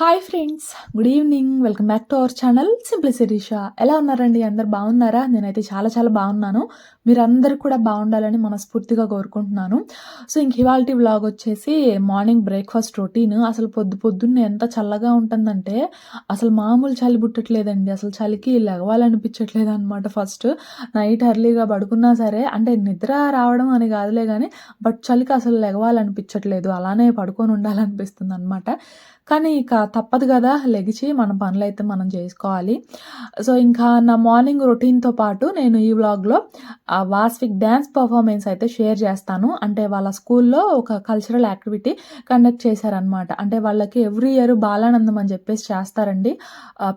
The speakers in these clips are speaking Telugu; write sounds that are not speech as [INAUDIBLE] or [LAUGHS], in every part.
Hi friends good evening welcome back to our channel simply Sirisha ఎలా ఉన్నారండి? అందరు బాగున్నారా? నేనైతే చాలా చాలా బాగున్నాను. మీరందరూ కూడా బాగుండాలని మనస్ఫూర్తిగా కోరుకుంటున్నాను. సో ఇంక ఇవాళ వ్లాగ్ వచ్చేసి మార్నింగ్ బ్రేక్ఫాస్ట్ రొటీన్. అసలు పొద్దు పొద్దున్నే ఎంత చల్లగా ఉంటుందంటే అసలు మామూలు చలి పుట్టట్లేదండి. అసలు చలికి లెగవాలనిపించట్లేదు అనమాట ఫస్ట్. నైట్ ఎర్లీగా పడుకున్నా సరే అంటే నిద్ర రావడం అని కాదులే కానీ బట్ చలికి అసలు లెగవాలనిపించట్లేదు అలానే పడుకొని ఉండాలనిపిస్తుంది అనమాట కానీ ఇక తప్పదు కదా లెగిచి మన పనులైతే మనం చేసుకోవాలి. సో ఇంకా నా మార్నింగ్ రొటీన్తో పాటు నేను ఈ వ్లాగ్లో వాస్విక్ డ్యాన్స్ పర్ఫార్మెన్స్ అయితే షేర్ చేస్తాను. అంటే వాళ్ళ స్కూల్లో ఒక కల్చరల్ యాక్టివిటీ కండక్ట్ చేశారనమాట అంటే వాళ్ళకి ఎవ్రీ ఇయర్ బాలానందం అని చెప్పేసి చేస్తారండి.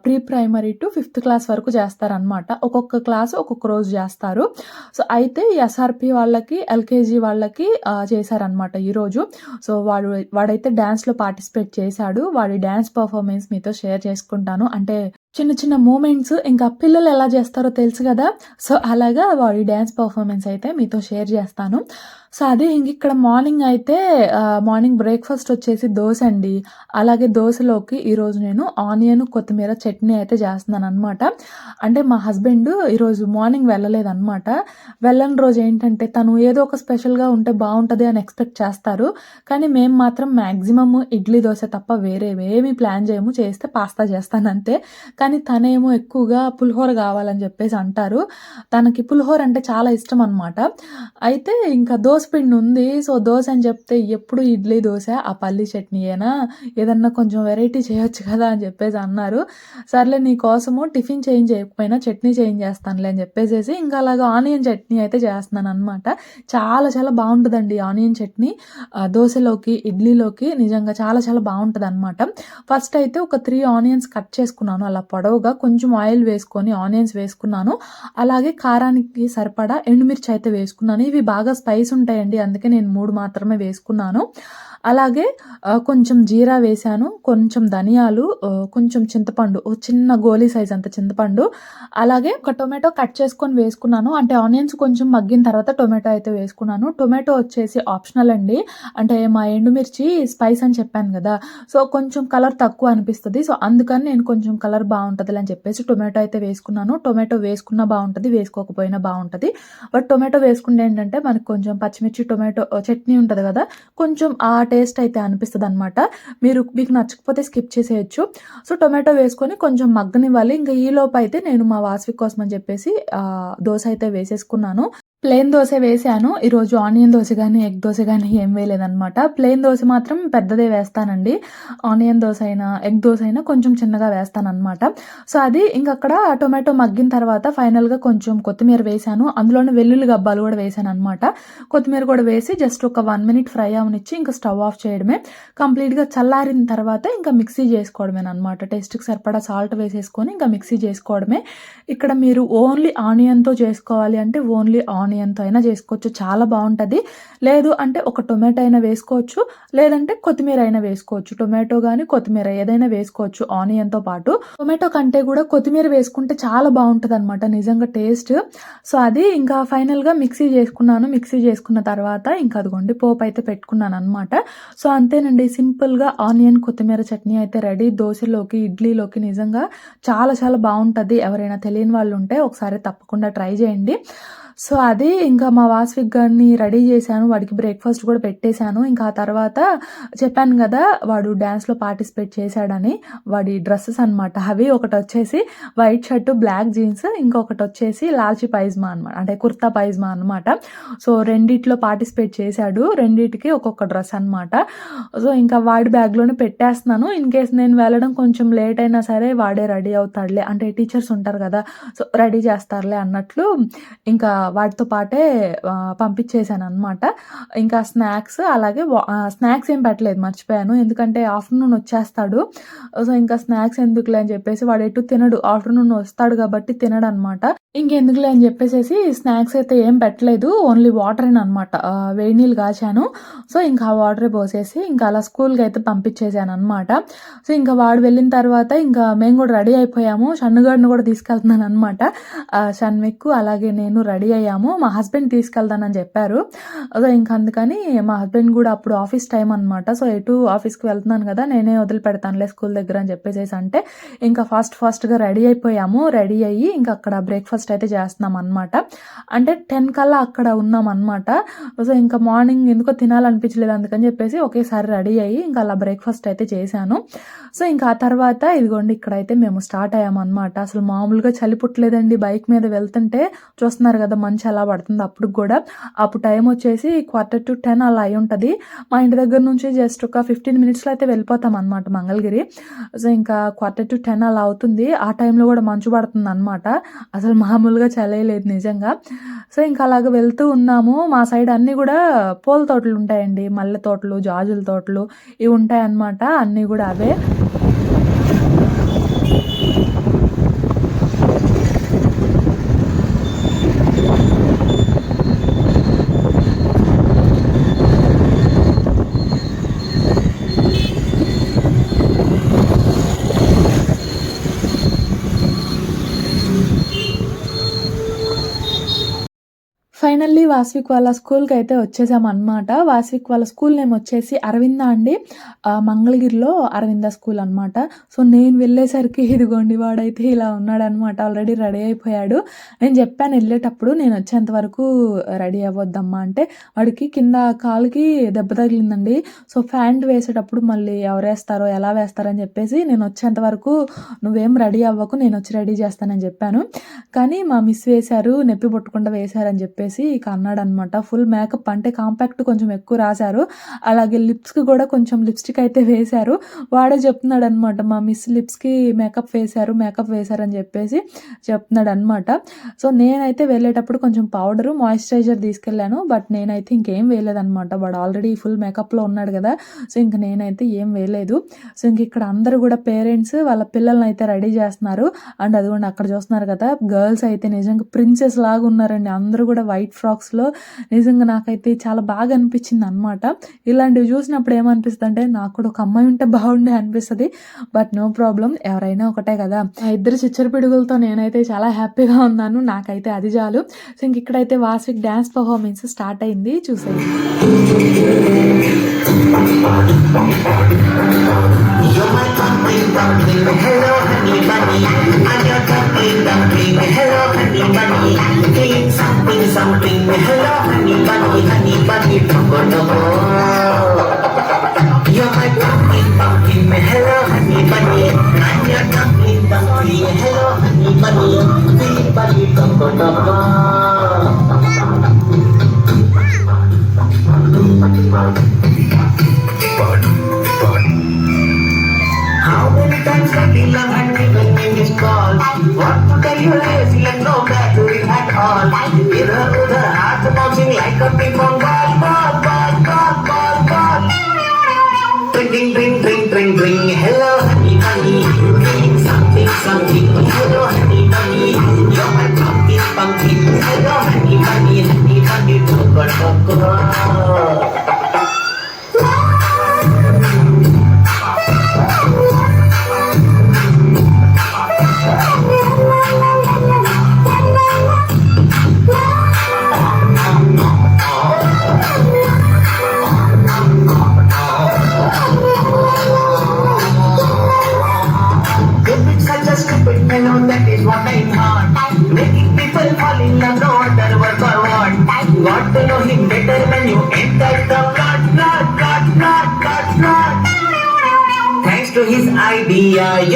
Pre primary to fifth class వరకు చేస్తారనమాట ఒక్కొక్క క్లాస్ ఒక్కొక్క రోజు చేస్తారు. సో అయితే ఎస్ఆర్పి వాళ్ళకి ఎల్కేజీ వాళ్ళకి చేశారనమాట ఈరోజు సో వాడు వాడైతే డ్యాన్స్లో పార్టిసిపేట్ చేశాడు. వాడి డ్యాన్స్ పర్ఫార్మెన్స్ మీతో షేర్ చేసుకుంటాను. అంటే చిన్న చిన్న మూమెంట్స్ ఇంకా పిల్లలు ఎలా చేస్తారో తెలుసు కదా. సో అలాగా వాడి డ్యాన్స్ పర్ఫార్మెన్స్ అయితే మీతో షేర్ చేస్తాను. సో అదే ఇంక ఇక్కడ మార్నింగ్ అయితే మార్నింగ్ బ్రేక్ఫాస్ట్ వచ్చేసి దోశ అండి. అలాగే దోశలోకి ఈరోజు నేను ఆనియన్ కొత్తిమీర చట్నీ అయితే చేస్తున్నాను అనమాట అంటే మా హస్బెండ్ ఈరోజు మార్నింగ్ వెళ్ళలేదన్నమాట. వెళ్ళని రోజు ఏంటంటే తను ఏదో ఒక స్పెషల్గా ఉంటే బాగుంటుంది అని ఎక్స్పెక్ట్ చేస్తారు. కానీ మేము మాత్రం మ్యాక్సిమమ్ ఇడ్లీ దోశ తప్ప వేరేవేమీ ప్లాన్ చేయము. చేస్తే పాస్తా చేస్తాను అంతే. కానీ తనేమో ఎక్కువగా పులిహోర కావాలని చెప్పేసి అంటారు. తనకి పులిహోర అంటే చాలా ఇష్టం అనమాట అయితే ఇంకా దోశ పిండి ఉంది. సో దోశ అని చెప్తే ఎప్పుడు ఇడ్లీ దోశ ఆ పల్లి చట్నీ అయినా ఏదన్నా కొంచెం వెరైటీ చేయొచ్చు కదా అని చెప్పేసి అన్నారు. సర్లే నీ కోసము టిఫిన్ చేంజ్ చేయకపోయినా చట్నీ చేంజ్ చేస్తానులే అని చెప్పేసి ఇంకా అలాగా ఆనియన్ చట్నీ అయితే చేస్తున్నాను అనమాట చాలా చాలా బాగుంటుందండి ఆనియన్ చట్నీ. దోశలోకి ఇడ్లీలోకి నిజంగా చాలా చాలా బాగుంటుంది అనమాట ఫస్ట్ అయితే ఒక త్రీ ఆనియన్స్ కట్ చేసుకున్నాను. అలా పొడవుగా కొంచెం ఆయిల్ వేసుకొని ఆనియన్స్ వేసుకున్నాను. అలాగే కారానికి సరిపడా ఎండుమిర్చి అయితే వేసుకున్నాను. ఇవి బాగా స్పైస్ ఉంటాయి ఉంటాయండి. అందుకే నేను మూడు మాత్రమే వేసుకున్నాను. అలాగే కొంచెం జీరా వేశాను కొంచెం ధనియాలు కొంచెం చింతపండు చిన్న గోలీ సైజ్ అంత చింతపండు. అలాగే ఒక టొమాటో కట్ చేసుకొని వేసుకున్నాను. అంటే ఆనియన్స్ కొంచెం మగ్గిన తర్వాత టొమాటో అయితే వేసుకున్నాను. టొమాటో వచ్చేసి ఆప్షనల్ అండి. అంటే మా ఎండుమిర్చి స్పైస్ అని చెప్పాను కదా. సో కొంచెం కలర్ తక్కువ అనిపిస్తుంది. సో అందుకని నేను కొంచెం కలర్ బాగుంటుంది అని చెప్పేసి టొమాటో అయితే వేసుకున్నాను. టొమాటో వేసుకున్నా బాగుంటుంది వేసుకోకపోయినా బాగుంటుంది. బట్ టొమాటో వేసుకుంటే ఏంటంటే మనకు కొంచెం పచ్చిమిర్చి టొమాటో చట్నీ ఉంటుంది కదా. కొంచెం ఆ టేస్ట్ అయితే అనిపిస్తుంది అనమాట మీరు మీకు నచ్చకపోతే స్కిప్ చేసేయచ్చు. సో టొమాటో వేసుకొని కొంచెం మగ్గనివ్వాలి. ఇంకా ఈ లోపు అయితే నేను మా వాసవి కోసం అని చెప్పేసి దోశ అయితే వేసేసుకున్నాను. ప్లేన్ దోశ వేసాను ఈరోజు ఆనియన్ దోశ కానీ ఎగ్ దోశ కానీ ఏం వేయలేదనమాట ప్లేన్ దోశ మాత్రం పెద్దదే వేస్తానండి. ఆనియన్ దోశ అయినా ఎగ్ దోశ అయినా కొంచెం చిన్నగా వేస్తానమాట సో అది ఇంకక్కడ టొమాటో మగ్గిన తర్వాత ఫైనల్గా కొంచెం కొత్తిమీర వేసాను అందులోనే వెల్లుల్లి గబ్బాలు కూడా వేసాను అనమాట కొత్తిమీర కూడా వేసి జస్ట్ ఒక వన్ మినిట్ ఫ్రై అవనిచ్చి ఇంకా స్టవ్ ఆఫ్ చేయడమే. కంప్లీట్గా చల్లారిన తర్వాత ఇంకా మిక్సీ చేసుకోవడమే అనమాట టేస్ట్కి సరిపడా సాల్ట్ వేసేసుకొని ఇంకా మిక్సీ చేసుకోవడమే. ఇక్కడ మీరు ఓన్లీ ఆనియన్తో చేసుకోవాలి అంటే ఓన్లీ ఆనియన్ ఆనియన్తో అయినా చేసుకోవచ్చు. చాలా బాగుంటుంది. లేదు అంటే ఒక టొమాటో అయినా వేసుకోవచ్చు. లేదంటే కొత్తిమీర అయినా వేసుకోవచ్చు. టొమాటో కానీ కొత్తిమీర ఏదైనా వేసుకోవచ్చు ఆనియన్తో పాటు. టొమాటో కంటే కూడా కొత్తిమీర వేసుకుంటే చాలా బాగుంటుంది అనమాట నిజంగా టేస్ట్. సో అది ఇంకా ఫైనల్గా మిక్సీ చేసుకున్నాను. మిక్సీ చేసుకున్న తర్వాత ఇంకా అదిగోండి పోపు అయితే పెట్టుకున్నాను అనమాట సో అంతేనండి. సింపుల్గా ఆనియన్ కొత్తిమీర చట్నీ అయితే రెడీ. దోశలోకి ఇడ్లీలోకి నిజంగా చాలా చాలా బాగుంటుంది. ఎవరైనా తెలియని వాళ్ళు ఉంటే ఒకసారి తప్పకుండా ట్రై చేయండి. సో అది ఇంకా మా వాస్విక్ గారిని రెడీ చేశాను. వాడికి బ్రేక్ఫాస్ట్ కూడా పెట్టేశాను. ఇంకా ఆ తర్వాత చెప్పాను కదా వాడు డ్యాన్స్లో పార్టిసిపేట్ చేశాడని. వాడి డ్రెస్సెస్ అనమాట అవి ఒకటి వచ్చేసి వైట్ షర్ట్ బ్లాక్ జీన్స్ ఇంకొకటి వచ్చేసి లాల్చి పైజ్మా అనమాట అంటే కుర్తా పైజ్మా అనమాట సో రెండిట్లో పార్టిసిపేట్ చేశాడు. రెండిటికి ఒక్కొక్క డ్రెస్ అనమాట సో ఇంకా వాడి బ్యాగ్లోనే పెట్టేస్తున్నాను. ఇన్ కేస్ నేను వెళ్ళడం కొంచెం లేట్ అయినా సరే వాడే రెడీ అవుతాడులే. అంటే టీచర్స్ ఉంటారు కదా సో రెడీ చేస్తారులే అన్నట్లు ఇంకా వాటితో పాటే పంపించేశాను అనమాట ఇంకా స్నాక్స్ అలాగే స్నాక్స్ ఏం పెట్టలేదు మర్చిపోయాను. ఎందుకంటే ఆఫ్టర్నూన్ వచ్చేస్తాడు. సో ఇంకా స్నాక్స్ ఎందుకులే అని చెప్పేసి వాడు ఎటు తినడు. ఆఫ్టర్నూన్ వస్తాడు కాబట్టి తినడు అనమాట ఇంకెందుకులే అని చెప్పేసి స్నాక్స్ అయితే ఏం పెట్టలేదు. ఓన్లీ వాటర్ అనమాట వేడి నీళ్ళు కాచాను. సో ఇంకా ఆ వాటర్ పోసేసి ఇంకా అలా స్కూల్కి అయితే పంపించేసాను అనమాట సో ఇంకా వాడు వెళ్ళిన తర్వాత ఇంకా మేము కూడా రెడీ అయిపోయాము. షన్నుగాడిని కూడా తీసుకెళ్తున్నాను అనమాట షన్మిక్ అలాగే నేను రెడీ అయ్యాము. మా హస్బెండ్ తీసుకెళ్తానని చెప్పారు. సో ఇంకా అందుకని మా హస్బెండ్ కూడా అప్పుడు ఆఫీస్ టైం అనమాట సో ఎటు ఆఫీస్కి వెళ్తున్నాను కదా నేనే వదిలిపెడతానులే స్కూల్ దగ్గర అని చెప్పేసేసి అంటే ఇంకా ఫాస్ట్ ఫాస్ట్గా రెడీ అయిపోయాము. రెడీ అయ్యి ఇంకా అక్కడ బ్రేక్ఫాస్ట్ అయితే చేస్తున్నాం అనమాట అంటే టెన్ కల్లా అక్కడ ఉన్నాం అనమాట సో ఇంకా మార్నింగ్ ఎందుకో తినాలనిపించలేదు అందుకని చెప్పేసి ఒకేసారి రెడీ అయ్యి ఇంకా అలా బ్రేక్ఫాస్ట్ అయితే చేశాను. సో ఇంకా ఆ తర్వాత ఇదిగోండి ఇక్కడైతే మేము స్టార్ట్ అయ్యామన్నమాట. అసలు మామూలుగా చలి పుట్టలేదండి. బైక్ మీద వెళ్తుంటే చూస్తున్నారు కదా మంచి అలా పడుతుంది అప్పుడు కూడా. అప్పుడు టైం వచ్చేసి క్వార్టర్ టు టెన్ అలా అయి ఉంటుంది. మా ఇంటి దగ్గర నుంచి జస్ట్ ఒక ఫిఫ్టీన్ మినిట్స్లో అయితే వెళ్ళిపోతాం అనమాట మంగళగిరి. సో ఇంకా క్వార్టర్ టు టెన్ అలా అవుతుంది. ఆ టైంలో కూడా మంచు పడుతుంది అనమాట అసలు మామూలుగా చలేయలేదు నిజంగా. సో ఇంకా అలాగ వెళ్తూ ఉన్నాము. మా సైడ్ అన్నీ కూడా పూల తోటలు ఉంటాయండి. మల్లె తోటలు జాజుల తోటలు ఇవి ఉంటాయి అన్నమాట అన్నీ కూడా అవే. ఫైనల్లీ వాస్విక్ వాళ్ళ స్కూల్కి అయితే వచ్చేసాం అనమాట వాస్విక్ వాళ్ళ స్కూల్ నేమ్ వచ్చేసి అరవింద అండి. మంగళగిరిలో అరవింద స్కూల్ అనమాట సో నేను వెళ్ళేసరికి ఇదిగోండి వాడైతే ఇలా ఉన్నాడనమాట ఆల్రెడీ రెడీ అయిపోయాడు. నేను చెప్పాను వెళ్ళేటప్పుడు నేను వచ్చేంత వరకు రెడీ అవ్వద్దమ్మా అంటే వాడికి కింద కాలుకి దెబ్బ తగిలిందండి. సో ప్యాంట్ వేసేటప్పుడు మళ్ళీ ఎవరు వేస్తారో ఎలా వేస్తారని చెప్పేసి నేను వచ్చేంత వరకు నువ్వేం రెడీ అవ్వకు నేను వచ్చి రెడీ చేస్తానని చెప్పాను. కానీ మా మిస్ వేశారు నొప్పి పుట్టకుండా వేశారని చెప్పేసి ఇక అన్నాడు అనమాట ఫుల్ మేకప్ అంటే కాంపాక్ట్ కొంచెం ఎక్కువ రాశారు. అలాగే లిప్స్కి కూడా కొంచెం లిప్స్టిక్ అయితే వేశారు. వాడే చెప్తున్నాడు అనమాట మా మిస్ లిప్స్కి మేకప్ వేశారు మేకప్ వేశారని అని చెప్పేసి చెప్తున్నాడు అనమాట సో నేనైతే వెళ్ళేటప్పుడు కొంచెం పౌడరు మాయిశ్చరైజర్ తీసుకెళ్ళాను. బట్ నేనైతే ఇంకేం వేయలేదనమాట. వాడు ఆల్రెడీ ఫుల్ మేకప్లో ఉన్నాడు కదా. సో ఇంక నేనైతే ఏం వేయలేదు. సో ఇంక ఇక్కడ అందరూ కూడా పేరెంట్స్ వాళ్ళ పిల్లల్ని అయితే రెడీ చేస్తున్నారు. అండ్ అదిగోండి అక్కడ చూస్తున్నారు కదా గర్ల్స్ అయితే నిజంగా ప్రిన్సెస్ లాగా ఉన్నారండి. అందరూ కూడా వైట్ ఫ్రాక్స్లో. నిజంగా నాకైతే చాలా బాగా అనిపించింది అనమాట ఇలాంటివి చూసినప్పుడు ఏమనిపిస్తుంది అంటే నాకు కూడా ఒక అమ్మాయి ఉంటే బాగుండే అనిపిస్తుంది. బట్ నో ప్రాబ్లం ఎవరైనా ఒకటే కదా. ఆ ఇద్దరు చిచ్చర పిడుగులతో నేనైతే చాలా హ్యాపీగా ఉన్నాను. నాకైతే అది చాలు. సో ఇంక ఇక్కడైతే వాస్విక్ డ్యాన్స్ పర్ఫార్మెన్స్ స్టార్ట్ అయింది. చూసేది Mean something, me hello, honey, bunny, honey, bunny, bongo, bongo. You're my pumpkin, pumpkin, me hello, honey, bunny. I'm your pumpkin dumpling, me hello, honey, bunny, bunny, bunny, bongo, bongo. How many times have you loved me when you call? What could you like? Bangkit, bangkit, bangkit, bangkit, bangkit, bangkit, bangkit, itu doang.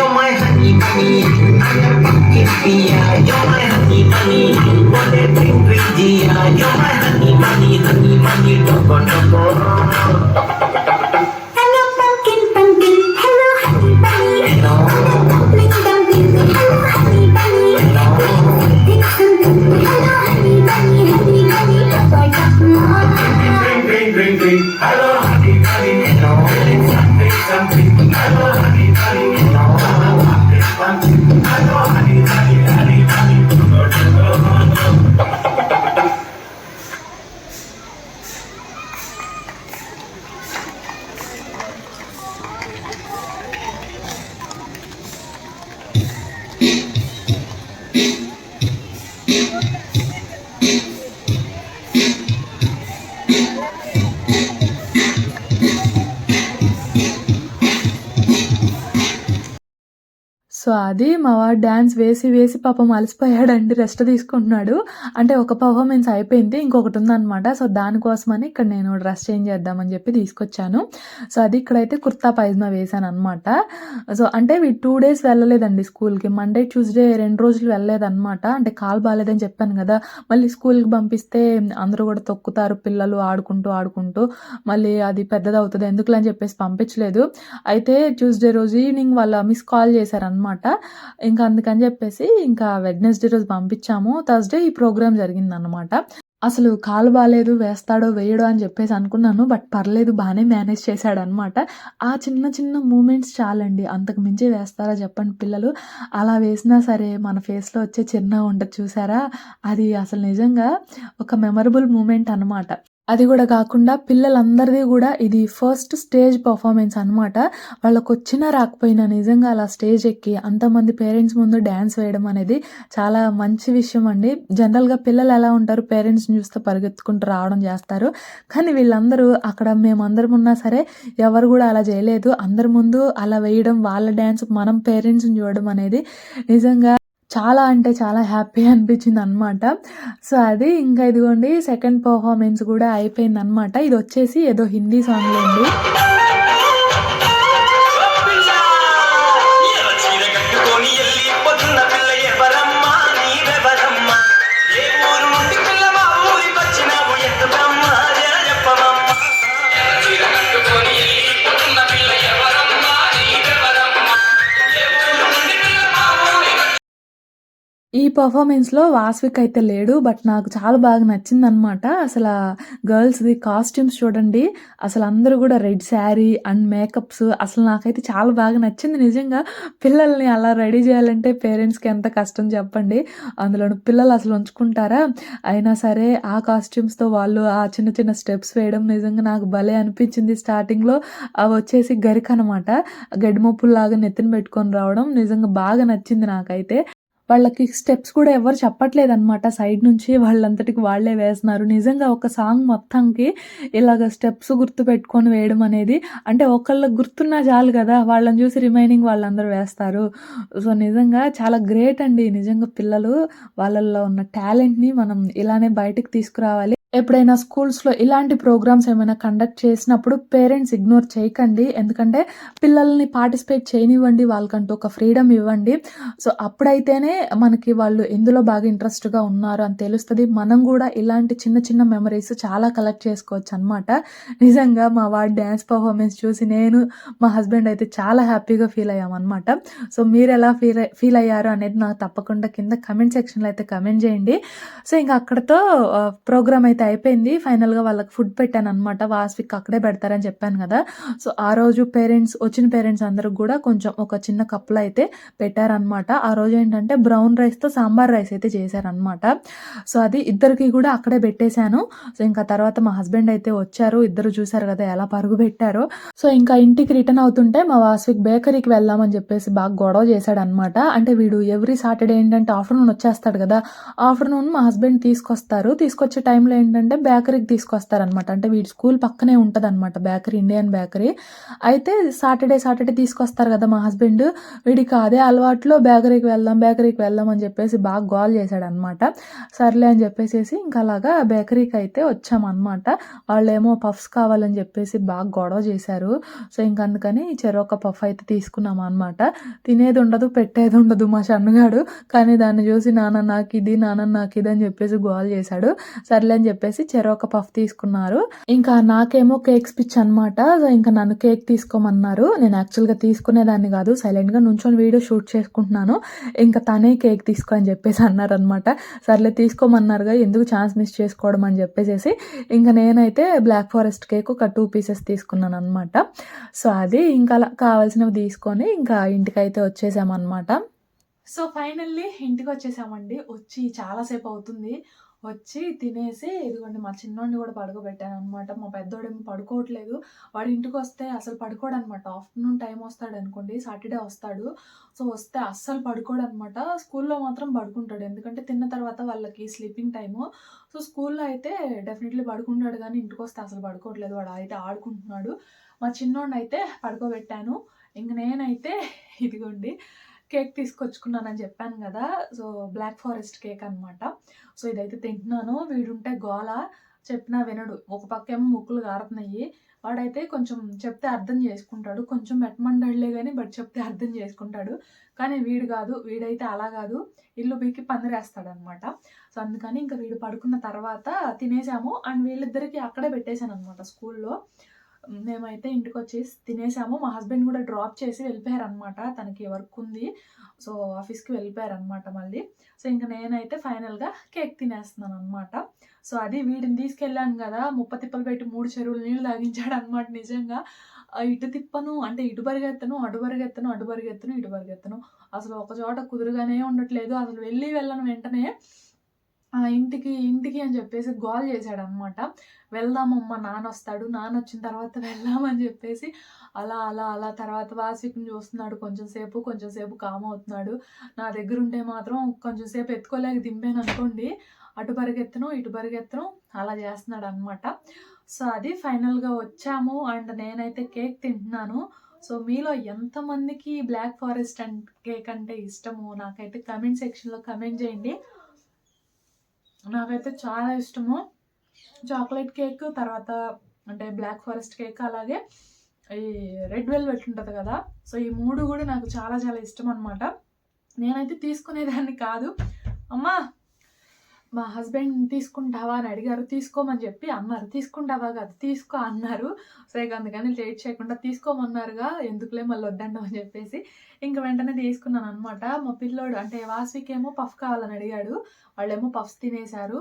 You're my honey bunny. I'm your pumpkin pia, you're my honey bunny. What a dream, dear. You're my honey bunny, honey bunny, doggo, doggo. So అది మా వాడు డ్యాన్స్ వేసి వేసి పాపం అలసిపోయాడండి రెస్ట్ తీసుకుంటున్నాడు. అంటే ఒక పర్ఫార్మెన్స్ అయిపోయింది ఇంకొకటి ఉందనమాట సో దానికోసమని ఇక్కడ నేను డ్రెస్ చేంజ్ చేద్దామని చెప్పి తీసుకొచ్చాను. సో అది ఇక్కడైతే కుర్తా పైజ్మా వేసాను అనమాట సో అంటే వీ టూ డేస్ వెళ్ళలేదండి స్కూల్కి. మండే ట్యూస్డే రెండు రోజులు వెళ్ళలేదన్నమాట. అంటే కాలు బాగాలేదని చెప్పాను కదా. మళ్ళీ స్కూల్కి పంపిస్తే అందరూ కూడా తొక్కుతారు పిల్లలు ఆడుకుంటూ ఆడుకుంటూ. మళ్ళీ అది పెద్దది అవుతుంది ఎందుకులని చెప్పేసి పంపించలేదు. అయితే ట్యూస్డే రోజు ఈవినింగ్ వాళ్ళ మిస్ కాల్ చేశారనమాట ఇంకా అందుకని చెప్పేసి ఇంకా వెడ్నెస్డే రోజు పంపించాము. థర్స్డే ఈ ప్రోగ్రామ్ జరిగిందనమాట. అసలు కాలు బాగాలేదు వేస్తాడో వేయడో అని చెప్పేసి అనుకున్నాను. బట్ పర్లేదు బాగానే మేనేజ్ చేశాడు అనమాట ఆ చిన్న చిన్న మూమెంట్స్ చాలండి. అంతకు మించి వేస్తారా చెప్పండి పిల్లలు. అలా వేసినా సరే మన ఫేస్లో వచ్చే చిరునవ్వు ఉంటుంది చూసారా? అది అసలు నిజంగా ఒక మెమరబుల్ మూమెంట్ అనమాట. అది కూడా కాకుండా పిల్లలందరిది కూడా ఇది ఫస్ట్ స్టేజ్ పర్ఫార్మెన్స్ అనమాట వాళ్ళకు వచ్చినా రాకపోయినా నిజంగా అలా స్టేజ్ ఎక్కి అంతమంది పేరెంట్స్ ముందు డ్యాన్స్ వేయడం అనేది చాలా మంచి విషయం అండి. జనరల్గా పిల్లలు ఎలా ఉంటారు పేరెంట్స్ని చూస్తే పరిగెత్తుకుంటూ రావడం చేస్తారు. కానీ వీళ్ళందరూ అక్కడ మేమందరం ఉన్నా సరే ఎవరు కూడా అలా చేయలేదు. అందరి ముందు అలా వేయడం వాళ్ళ డ్యాన్స్ మనం పేరెంట్స్ని చూడడం అనేది నిజంగా చాలా అంటే చాలా హ్యాపీ [LAUGHS] అనిపించింది అనమాట సో అది ఇంకా ఇదిగోండి సెకండ్ పర్ఫార్మెన్స్ కూడా అయిపోయింది అనమాట ఇది వచ్చేసి ఏదో హిందీ సాంగ్లో ఉంది. ఈ పర్ఫార్మెన్స్లో వాస్విక్ అయితే లేడు బట్ నాకు చాలా బాగా నచ్చింది అనమాట అసలు గర్ల్స్ది కాస్ట్యూమ్స్ చూడండి అసలు అందరూ కూడా రెడ్ శారీ అండ్ మేకప్స్ అసలు నాకైతే చాలా బాగా నచ్చింది. నిజంగా పిల్లల్ని అలా రెడీ చేయాలంటే పేరెంట్స్కి ఎంత కష్టం చెప్పండి. అందులో పిల్లలు అసలు ఉంచుకుంటారా? అయినా సరే ఆ కాస్ట్యూమ్స్తో వాళ్ళు ఆ చిన్న చిన్న స్టెప్స్ వేయడం నిజంగా నాకు భలే అనిపించింది స్టార్టింగ్లో. అవి వచ్చేసి గరిక అనమాట గడ్డిమొప్పుల్లాగా నెత్తిన పెట్టుకొని రావడం నిజంగా బాగా నచ్చింది నాకైతే. వాళ్ళకి స్టెప్స్ కూడా ఎవరు చెప్పట్లేదు అనమాట సైడ్ నుంచి వాళ్ళంతటికి వాళ్ళే వేస్తున్నారు. నిజంగా ఒక సాంగ్ మొత్తంకి ఇలాగ స్టెప్స్ గుర్తు పెట్టుకొని వేయడం అనేది అంటే ఒకళ్ళకి గుర్తున్నా చాలు కదా వాళ్ళని చూసి రిమైనింగ్ వాళ్ళందరూ వేస్తారు. సో నిజంగా చాలా గ్రేట్ అండి. నిజంగా పిల్లలు వాళ్ళల్లో ఉన్న టాలెంట్ని మనం ఇలానే బయటకు తీసుకురావాలి. ఎప్పుడైనా స్కూల్స్లో ఇలాంటి ప్రోగ్రామ్స్ ఏమైనా కండక్ట్ చేసినప్పుడు పేరెంట్స్ ఇగ్నోర్ చేయకండి. ఎందుకంటే పిల్లల్ని పార్టిసిపేట్ చేయనివ్వండి వాళ్ళకంటూ ఒక ఫ్రీడమ్ ఇవ్వండి. సో అప్పుడైతేనే మనకి వాళ్ళు ఎందులో బాగా ఇంట్రెస్ట్గా ఉన్నారు అని తెలుస్తుంది. మనం కూడా ఇలాంటి చిన్న చిన్న మెమరీస్ చాలా కలెక్ట్ చేసుకోవచ్చు అనమాట నిజంగా మా వాడి డ్యాన్స్ పర్ఫార్మెన్స్ చూసి నేను మా హస్బెండ్ అయితే చాలా హ్యాపీగా ఫీల్ అయ్యామన్నమాట సో మీరు ఎలా ఫీల్ ఫీల్ అయ్యారు అనేది నాకు తప్పకుండా కింద కమెంట్ సెక్షన్లో అయితే కమెంట్ చేయండి. సో ఇంకా అక్కడతో ప్రోగ్రామ్ అయితే అయిపోయింది. ఫైనల్గా వాళ్ళకి ఫుడ్ పెట్టాను అనమాట వాస్విక్ అక్కడే పెడతారని చెప్పాను కదా. సో ఆ రోజు పేరెంట్స్ వచ్చిన పేరెంట్స్ అందరికి కూడా కొంచెం ఒక చిన్న కప్పులో అయితే పెట్టారనమాట ఆ రోజు ఏంటంటే బ్రౌన్ రైస్తో సాంబార్ రైస్ అయితే చేశారనమాట సో అది ఇద్దరికి కూడా అక్కడే పెట్టేశాను. సో ఇంకా తర్వాత మా హస్బెండ్ అయితే వచ్చారు. ఇద్దరు చూశారు కదా ఎలా పరుగు పెట్టారు. సో ఇంకా ఇంటికి రిటర్న్ అవుతుంటే మా వాస్విక్ బేకరీకి వెళ్దామని చెప్పేసి బాగా గొడవ చేశాడనమాట అంటే వీడు ఎవ్రీ సాటర్డే ఏంటంటే ఆఫ్టర్నూన్ వచ్చేస్తాడు కదా. ఆఫ్టర్నూన్ మా హస్బెండ్ తీసుకొస్తారు. తీసుకొచ్చే టైంలో ఏంటంటే ఏంటంటే బేకరీకి తీసుకొస్తారనమాట అంటే వీడి స్కూల్ పక్కనే ఉంటుంది అనమాట బేకరీ ఇండియన్ బేకరీ. అయితే సాటర్డే సాటర్డే తీసుకొస్తారు కదా మా హస్బెండ్. వీడికి అదే అలవాట్లో బేకరీకి వెళ్దాం బేకరీకి వెళ్దాం అని చెప్పేసి బాగా గోల్ చేశాడనమాట సర్లే అని చెప్పేసి ఇంకా అలాగా బేకరీకి అయితే వచ్చామన్నమాట. వాళ్ళేమో పఫ్స్ కావాలని చెప్పేసి బాగా గొడవ చేశారు. సో ఇంక అందుకని చెరొక పఫ్ అయితే తీసుకున్నాం అనమాట తినేది ఉండదు పెట్టేది ఉండదు మా షన్నుగాడు. కానీ దాన్ని చూసి నాన్న నాకు ఇది నాన్న నాకు ఇది అని చెప్పేసి గోల్ చేశాడు. సర్లే అని చెప్పేసి చెప్పేసి చెరొక పఫ్ తీసుకున్నారు. ఇంకా నాకేమో కేక్స్ పిచ్ అనమాట సో ఇంకా నన్ను కేక్ తీసుకోమన్నారు. నేను యాక్చువల్గా తీసుకునేదాన్ని కాదు. సైలెంట్గా నుంచొని వీడియో షూట్ చేసుకుంటున్నాను. ఇంకా తనే కేక్ తీసుకో అని చెప్పేసి అన్నారనమాట సర్లే తీసుకోమన్నారుగా ఎందుకు ఛాన్స్ మిస్ చేసుకోవడం అని చెప్పేసి ఇంకా నేనైతే బ్లాక్ ఫారెస్ట్ కేక్ ఒక టూ పీసెస్ తీసుకున్నాను అనమాట సో అది ఇంకా అలా కావాల్సినవి తీసుకొని ఇంకా ఇంటికైతే వచ్చేసామన్నమాట. సో ఫైనల్లీ ఇంటికి వచ్చేసామండి వచ్చి చాలాసేపు అవుతుంది. వచ్చి తినేసి ఇదిగోండి మా చిన్నోడిని కూడా పడుకోబెట్టాను అనమాట మా పెద్దోడేమో పడుకోవట్లేదు. వాడు ఇంటికి వస్తే అసలు పడుకోడు అనమాట ఆఫ్టర్నూన్ టైం వస్తాడు అనుకోండి సాటర్డే వస్తాడు. సో వస్తే అస్సలు పడుకోడు అనమాట స్కూల్లో మాత్రం పడుకుంటాడు. ఎందుకంటే తిన్న తర్వాత వాళ్ళకి స్లీపింగ్ టైము. సో స్కూల్లో అయితే డెఫినెట్లీ పడుకుంటాడు కానీ ఇంటికి వస్తే అసలు పడుకోవట్లేదు. వాడు అయితే ఆడుకుంటున్నాడు. మా చిన్నోడిని అయితే పడుకోబెట్టాను. ఇంక నేనైతే ఇదిగోండి కేక్ తీసుకొచ్చుకున్నానని చెప్పాను కదా సో బ్లాక్ ఫారెస్ట్ కేక్ అనమాట సో ఇదైతే తింటున్నాను. వీడుంటే గోల చెప్పినా వినడు. ఒక పక్క ఏమో ముక్కులు గారుతున్నాయి వాడైతే కొంచెం చెప్తే అర్థం చేసుకుంటాడు. కొంచెం పెట్టమండలే కానీ బట్ చెప్తే అర్థం చేసుకుంటాడు. కానీ వీడు కాదు వీడైతే అలా కాదు. ఇల్లు బీకి పందిరేస్తాడు అనమాట సో అందుకని ఇంకా వీడు పడుకున్న తర్వాత తినేసాము. అండ్ వీళ్ళిద్దరికీ అక్కడే పెట్టేశాను అనమాట స్కూల్లో. మేమైతే ఇంటికి వచ్చేసి తినేసాము. మా హస్బెండ్ కూడా డ్రాప్ చేసి వెళ్ళిపోయారు అనమాట తనకి వర్క్ ఉంది. సో ఆఫీస్కి వెళ్ళిపోయారు అనమాట మళ్ళీ. సో ఇంకా నేనైతే ఫైనల్గా కేక్ తినేస్తున్నాను అనమాట సో అది వీడిని తీసుకెళ్ళాను కదా. ముప్ప తిప్పలు పెట్టి మూడు చెరువులు నీళ్ళు తాగించాడు అనమాట నిజంగా ఇటు తిప్పను అంటే ఇటు పరిగెత్తను అటు పరిగెత్తను అటు పరిగెత్తను ఇటు పరిగెత్తను. అసలు ఒక చోట కుదురుగానే ఉండట్లేదు. అసలు వెళ్ళి వెళ్ళను వెంటనే. ఆ ఇంటికి ఇంటికి అని చెప్పేసి గోల్ చేశాడు అనమాట వెళ్దామమ్మ నాన్న వస్తాడు నాన్న వచ్చిన తర్వాత [LAUGHS] వెళ్దామని చెప్పేసి అలా అలా అలా తర్వాత వాసికని చూస్తున్నాడు. కొంచెం సేపు కొంచెం సేపు కామ్ అవుతున్నాడు. నా దగ్గర ఉంటే మాత్రం కొంచెం సేపు ఎత్తుకోలేక దింపాను అనుకోండి. అటు పరిగెత్తను ఇటు పరిగెత్తను అలా చేస్తున్నాడు అనమాట సో అది ఫైనల్గా వచ్చాము. అండ్ నేనైతే కేక్ తింటున్నాను. సో మీలో ఎంతమందికి బ్లాక్ ఫారెస్ట్ అండ్ కేక్ అంటే ఇష్టము నాకైతే కమెంట్ సెక్షన్లో కమెంట్ చేయండి. నాకైతే చాలా ఇష్టము. చాక్లెట్ కేక్ తర్వాత అంటే బ్లాక్ ఫారెస్ట్ కేక్ అలాగే ఈ రెడ్ వెల్వెట్ ఉంటుంది కదా. సో ఈ మూడు కూడా నాకు చాలా చాలా ఇష్టం అనమాట నేనైతే తీసుకునేదాన్ని కాదు. అమ్మా మా హస్బెండ్ తీసుకుంటావా అని అడిగారు తీసుకోమని చెప్పి అన్నారు. తీసుకుంటావా కాదు తీసుకో అన్నారు. సో ఇక అందుకని లేట్ చేయకుండా తీసుకోమన్నారుగా ఎందుకులే మళ్ళీ వద్దండం అని చెప్పేసి ఇంక వెంటనే తీసుకున్నాను అనమాట మా పిల్లోడు అంటే వాస్విక్ ఏమో పఫ్ కావాలని అడిగాడు. వాళ్ళేమో పఫ్స్ తినేశారు.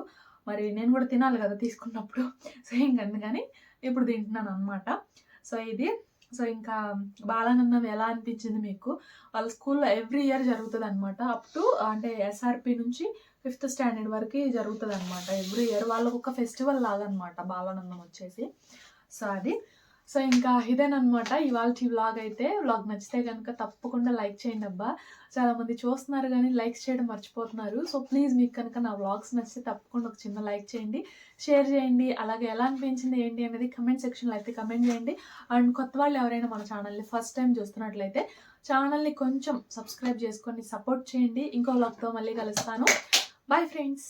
మరి నేను కూడా తినాలి కదా తీసుకున్నప్పుడు. సో ఇంక అందుకని ఇప్పుడు తింటున్నాను అనమాట సో ఇది సో ఇంకా బాలానందం ఎలా అనిపించింది మీకు? వాళ్ళ స్కూల్లో ఎవ్రీ ఇయర్ జరుగుతుంది అనమాట అప్ టు అంటే ఎస్ఆర్పి నుంచి ఫిఫ్త్ స్టాండర్డ్ వరకు జరుగుతుంది అనమాట ఎవ్రీ ఇయర్ వాళ్ళకు ఒక ఫెస్టివల్ లాగా అనమాట బాలానందం వచ్చేసి. సో అది. సో ఇంకా ఇదేనమాట ఇవాళ వ్లాగ్ అయితే వ్లాగ్ నచ్చితే కనుక తప్పకుండా లైక్ చేయండి అబ్బా. చాలామంది చూస్తున్నారు కానీ లైక్స్ చేయడం మర్చిపోతున్నారు. సో ప్లీజ్ మీకు కనుక నా వ్లాగ్స్ నచ్చితే తప్పకుండా ఒక చిన్న లైక్ చేయండి షేర్ చేయండి. అలాగే ఎలా అనిపించింది ఏంటి అనేది కమెంట్ సెక్షన్లో అయితే కమెంట్ చేయండి. అండ్ కొత్త వాళ్ళు ఎవరైనా మన ఛానల్ని ఫస్ట్ టైం చూస్తున్నట్లయితే ఛానల్ని కొంచెం సబ్స్క్రైబ్ చేసుకొని సపోర్ట్ చేయండి. ఇంకో వ్లాగ్తో మళ్ళీ కలుస్తాను. Bye friends